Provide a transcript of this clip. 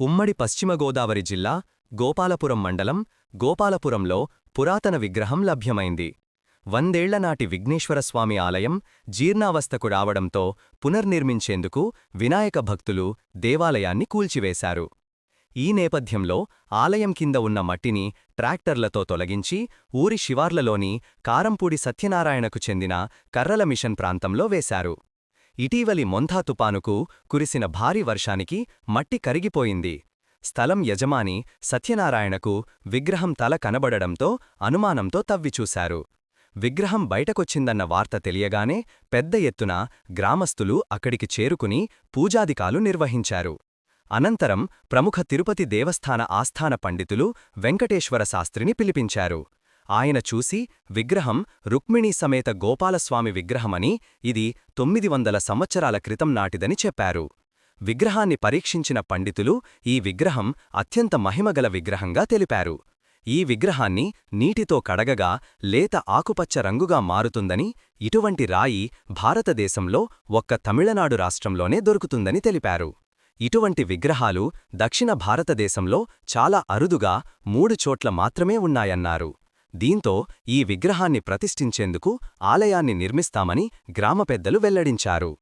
ఉమ్మడి పశ్చిమ గోదావరి జిల్లా గోపాలపురం మండలం గోపాలపురంలో పురాతన విగ్రహం లభ్యమైంది. వందేళ్ళనాటి విఘ్నేశ్వరస్వామి ఆలయం జీర్ణావస్థకు రావడంతో పునర్నిర్మించేందుకు వినాయక భక్తులు దేవాలయాన్ని కూల్చివేశారు. ఈ నేపథ్యంలో ఆలయం కింద ఉన్న మట్టిని ట్రాక్టర్లతో తొలగించి ఊరి శివార్లలోని కారంపూడి సత్యనారాయణకు చెందిన కర్రల మిషన్ ప్రాంతంలో వేశారు. ఇటీవలి మొంథా తుపానుకు కురిసిన భారీ వర్షానికి మట్టి కరిగిపోయింది. స్థలం యజమాని సత్యనారాయణకు విగ్రహం తల కనబడడంతో అనుమానంతో తవ్విచూశారు. విగ్రహం బయటకొచ్చిందన్న వార్త తెలియగానే పెద్ద ఎత్తున గ్రామస్థులు అక్కడికి చేరుకుని పూజాదికాలు నిర్వహించారు. అనంతరం ప్రముఖ తిరుపతి దేవస్థాన ఆస్థాన పండితులు వెంకటేశ్వర శాస్త్రిని పిలిపించారు. ఆయన చూసి విగ్రహం రుక్మిణీ సమేత గోపాలస్వామి విగ్రహమని ఇది తొమ్మిది వందల సంవత్సరాల క్రితం నాటిదని చెప్పారు. విగ్రహాన్ని పరీక్షించిన పండితులు ఈ విగ్రహం అత్యంత మహిమగల విగ్రహంగా తెలిపారు. ఈ విగ్రహాన్ని నీటితో కడగగా లేత ఆకుపచ్చ రంగుగా మారుతుందని ఇటువంటి రాయి భారతదేశంలో ఒక్క తమిళనాడు రాష్ట్రంలోనే దొరుకుతుందని తెలిపారు. ఇటువంటి విగ్రహాలు దక్షిణ భారతదేశంలో చాలా అరుదుగా మూడు చోట్ల మాత్రమే ఉన్నాయన్నారు. దీంతో ఈ విగ్రహాన్ని ప్రతిష్ఠించేందుకు ఆలయాన్ని నిర్మిస్తామని గ్రామ పెద్దలు వెల్లడించారు.